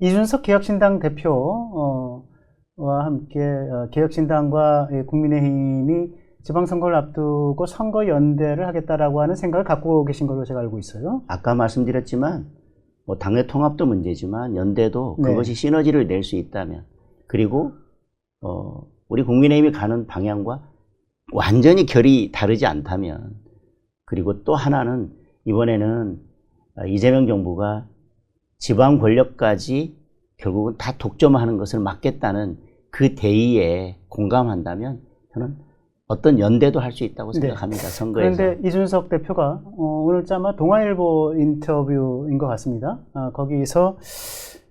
이준석 개혁신당 대표와 함께 어, 개혁신당과 이 국민의힘이 지방선거를 앞두고 선거 연대를 하겠다라고 하는 생각을 갖고 계신 걸로 제가 알고 있어요. 아까 말씀드렸지만 뭐 당내 통합도 문제지만 연대도 네. 그것이 시너지를 낼 수 있다면 그리고 어, 우리 국민의힘이 가는 방향과 완전히 결이 다르지 않다면 그리고 또 하나는 이번에는 아, 이재명 정부가 지방 권력까지 결국은 다 독점하는 것을 막겠다는 그 대의에 공감한다면 저는 어떤 연대도 할 수 있다고 네. 생각합니다. 선거에서. 그런데 이준석 대표가 어, 오늘자 아마 동아일보 인터뷰인 것 같습니다. 아, 거기서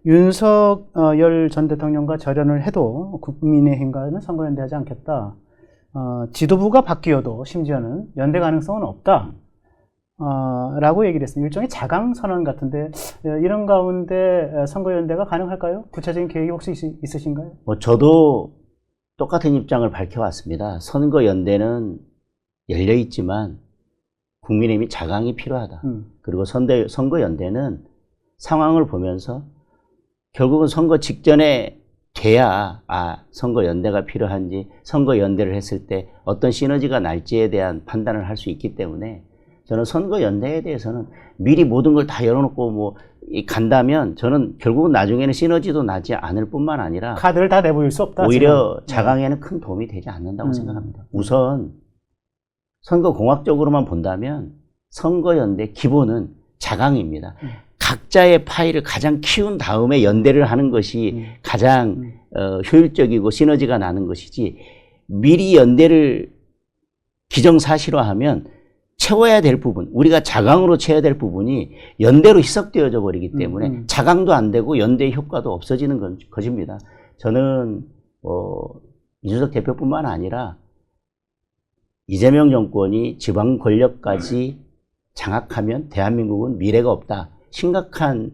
윤석열 전 대통령과 절연을 해도 국민의힘과는 선거연대하지 않겠다. 어, 지도부가 바뀌어도 심지어는 연대 가능성은 없다. 어, 라고 얘기를 했습니다. 일종의 자강 선언 같은데 어, 이런 가운데 어, 선거연대가 가능할까요? 구체적인 계획이 혹시 있, 있으신가요? 뭐 저도 똑같은 입장을 밝혀왔습니다. 선거 연대는 열려 있지만 국민의힘이 자강이 필요하다. 음, 그리고 선대, 선거 연대는 상황을 보면서 결국은 선거 직전에 돼야 아 선거 연대가 필요한지 선거 연대를 했을 때 어떤 시너지가 날지에 대한 판단을 할 수 있기 때문에 저는 선거 연대에 대해서는 미리 모든 걸 다 열어놓고 뭐이 간다면 저는 결국은 나중에는 시너지도 나지 않을 뿐만 아니라 카드를 다 내보일 수 없다. 오히려 지금. 자강에는 큰 도움이 되지 않는다고 음. 생각합니다. 우선 선거 공학적으로만 본다면 선거 연대 기본은 자강입니다. 음. 각자의 파일을 가장 키운 다음에 연대를 하는 것이 음. 가장 음. 어, 효율적이고 시너지가 나는 것이지 미리 연대를 기정사실화하면 채워야 될 부분, 우리가 자강으로 채워야 될 부분이 연대로 희석되어져 버리기 때문에 음, 음. 자강도 안 되고 연대의 효과도 없어지는 건, 것입니다. 저는 어, 이준석 대표뿐만 아니라 이재명 정권이 지방 권력까지 장악하면 대한민국은 미래가 없다. 심각한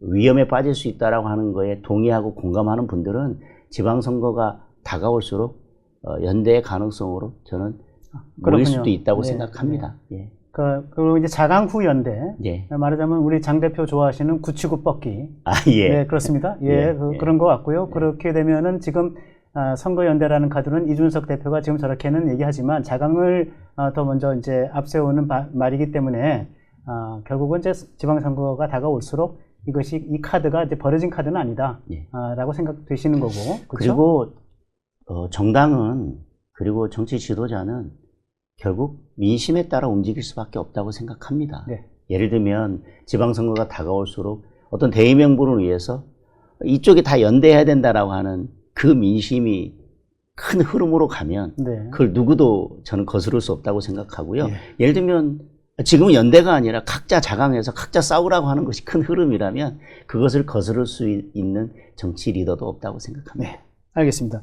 위험에 빠질 수 있다라고 하는 거에 동의하고 공감하는 분들은 지방선거가 다가올수록 어, 연대의 가능성으로 저는 모일. 수도 있다고 네, 생각합니다. 예. 그, 그리고 이제 자강 후 연대. 예. 말하자면 우리 장 대표 좋아하시는 구치구 뻗기. 아, 예. 네, 그렇습니다. 예, 예, 그, 예. 런것 같고요. 그렇게 되면은 지금 아, 선거연대라는 카드는 이준석 대표가 지금 저렇게는 얘기하지만 자강을 아, 더 먼저 이제 앞세우는 바- 말이기 때문에 아, 결국은 이제 지방선거가 다가올수록 이것이 이 카드가 이제 버려진 카드는 아니다. 예. 아, 라고 생각되시는 거고. 그렇죠? 그리고 어, 정당은 그리고 정치 지도자는 결국 민심에 따라 움직일 수밖에 없다고 생각합니다. 네. 예를 들면 지방선거가 다가올수록 어떤 대의 명분을 위해서 이쪽이 다 연대해야 된다라고 하는 그 민심이 큰 흐름으로 가면 네. 그걸 누구도 저는 거스를 수 없다고 생각하고요. 예. 예를 들면 지금은 연대가 아니라 각자 자강해서 각자 싸우라고 하는 것이 큰 흐름이라면 그것을 거스를 수 있는 정치 리더도 없다고 생각합니다. 네. 알겠습니다.